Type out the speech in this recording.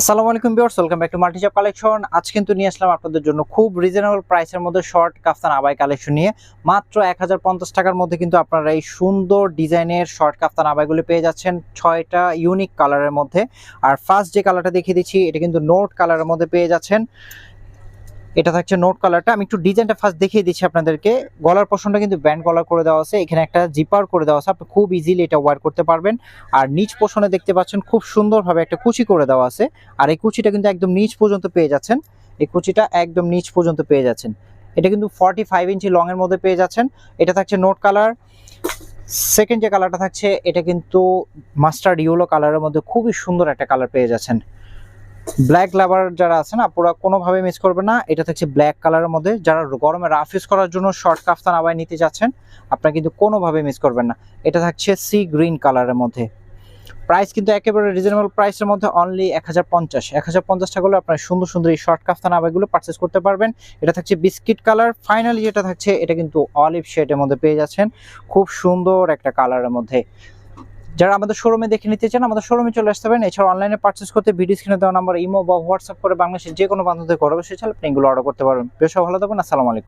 আসসালামু আলাইকুম viewers, welcome back to Multishop collection. আজ কিন্তু নিয়ে আসলাম আপনাদের জন্য খুব রিজনেবল প্রাইসের মধ্যে শর্ট কাফতান আবাই কালেকশন নিয়ে। মাত্র এক হাজার পঞ্চাশ টাকার মধ্যে কিন্তু আপনারা এই সুন্দর ডিজাইনের শর্ট কাফতান আবাইগুলি পেয়ে যাচ্ছেন ছয়টা ইউনিক কালারের মধ্যে। আর ফার্স্ট যে কালারটা দেখিয়ে দিচ্ছি, এটা কিন্তু নোট কালারের মধ্যে পেয়ে যাচ্ছেন। এটা থাকছে নোট কালারটা আমি একটু ডিজাইনটা ফার্স্ট দেখিয়ে দিচ্ছি আপনাদেরকে। গলার পশনটা কিন্তু ব্যান্ড গলার করে দেওয়া আছে। এখানে একটা জিপার করে দেওয়া আছে। আপনি খুব ইজিলি এটা ওয়ার করতে পারবেন। আর নিচ পোষণে দেখতে পাচ্ছেন খুব সুন্দরভাবে একটা কুচি করে দেওয়া আছে। আর এই কুচিটা কিন্তু একদম নিচ পর্যন্ত পেয়ে যাচ্ছেন। এই কুচিটা একদম নিচ পর্যন্ত পেয়ে যাচ্ছেন। এটা কিন্তু ফর্টি ফাইভ ইঞ্চি লং এর মধ্যে পেয়ে যাচ্ছেন। এটা থাকছে নোট কালার সেকেন্ড যে কালারটা থাকছে, এটা কিন্তু মাস্টার্ড ইয়েলো কালারের মধ্যে খুবই সুন্দর একটা কালার পেয়ে যাচ্ছেন। ব্ল্যাক লাভার যারা আছেন আপনারা কোনোভাবে মিস করবেন না। এটা থাকছে ব্ল্যাক কালারের মধ্যে। যারা গরমে রাফ ইউজ করার জন্য শর্ট কাফতান আবাই নিতে যাচ্ছেন, আপনারা কিন্তু কোনোভাবে মিস করবেন না। এটা থাকছে সি গ্রিন কালারের মধ্যে। প্রাইস কিন্তু একেবারে রিজনেবল প্রাইসের মধ্যে অনলি এক হাজার পঞ্চাশ। এক হাজার পঞ্চাশ টাকা হলে আপনার সুন্দর সুন্দর এই শর্ট কাফতান আবাইগুলো পারচেস করতে পারবেন। এটা থাকছে বিস্কিট কালার ফাইনালি যেটা থাকছে, এটা কিন্তু অলিভ শেডের মধ্যে পেয়ে যাচ্ছেন। খুব সুন্দর একটা কালারের মধ্যে। যারা আমাদের শোরুমে দেখে নিতে চান, আমাদের শোরুমে চলে আসতে পারেন। এছাড়া অনলাইনে পার্চেস করতে ভিডিও স্ক্রিনে দেওয়া নাম্বার ইমো বা হোয়াটসঅ্যাপ করে বাংলাদেশের যে কোনো বান্ধবদের করবে সেটা আপনি এগুলো অর্ডার করতে পারবেন। বেশ ভালো থাকবেন আসসালামু আলাইকুম।